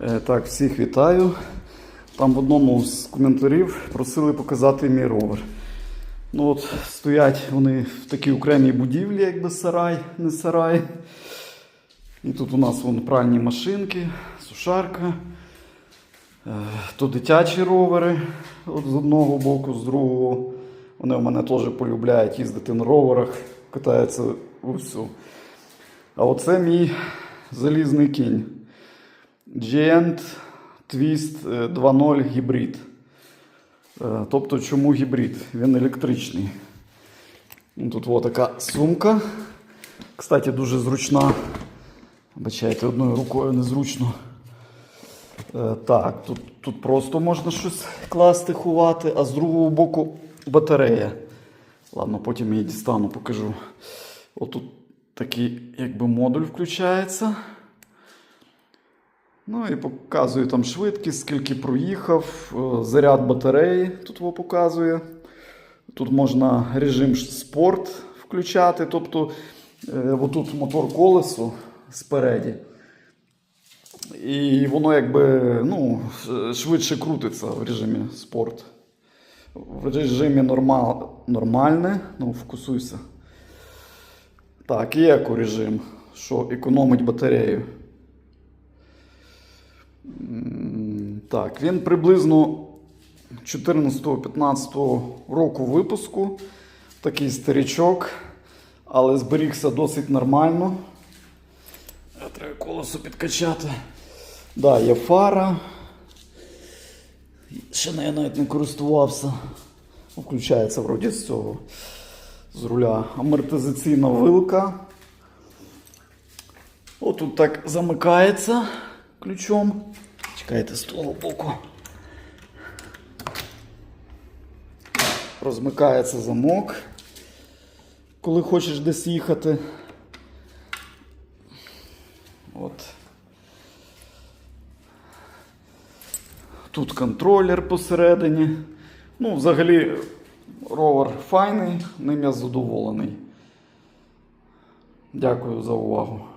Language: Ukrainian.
Е, Так, всіх вітаю. Там в одному з коментарів просили показати мій ровер. Ну от стоять вони в такій окремій будівлі, якби сарай, не сарай. І тут у нас вон пральні машинки, сушарка. Е, То дитячі ровери от з одного боку, з другого. Вони у мене теж полюбляють їздити на роверах, катаються усю. А оце мій залізний кінь. Giant Twist е, 2.0 гібрид. Е, Тобто, чому гібрид? Він електричний. Ну, Тут о, така сумка. Кстати, дуже зручна. Бачайте, одною рукою незручно. Е, Так, тут, тут просто можна щось класти, ховати, а з другого боку батарея. Ладно, потім її дістану, покажу. Отут такий якби модуль включається. Ну і показує там швидкість, скільки проїхав, е, заряд батареї тут во показує. Тут можна режим спорт включати, тобто е, отут мотор колесо спереді. І воно якби ну, швидше крутиться в режимі спорт. В режимі нормал, нормальне, ну, вкусуйся. Так, і екорежим, що економить батарею. Так, він приблизно 14-15 року випуску. Такий старічок, але зберігся досить нормально. Е, Треба колесо підкачати. Да, є фара. Ще нею навіть не користувався. Ну, Включається вроді з цього з руля. Амортизаційна вилка. Отут так замикається ключом. Чекайте з того боку. Розмикається замок, коли хочеш десь їхати. От. Тут контролер посередині. Ну, взагалі, ровер файний, ним я задоволений. Дякую за увагу.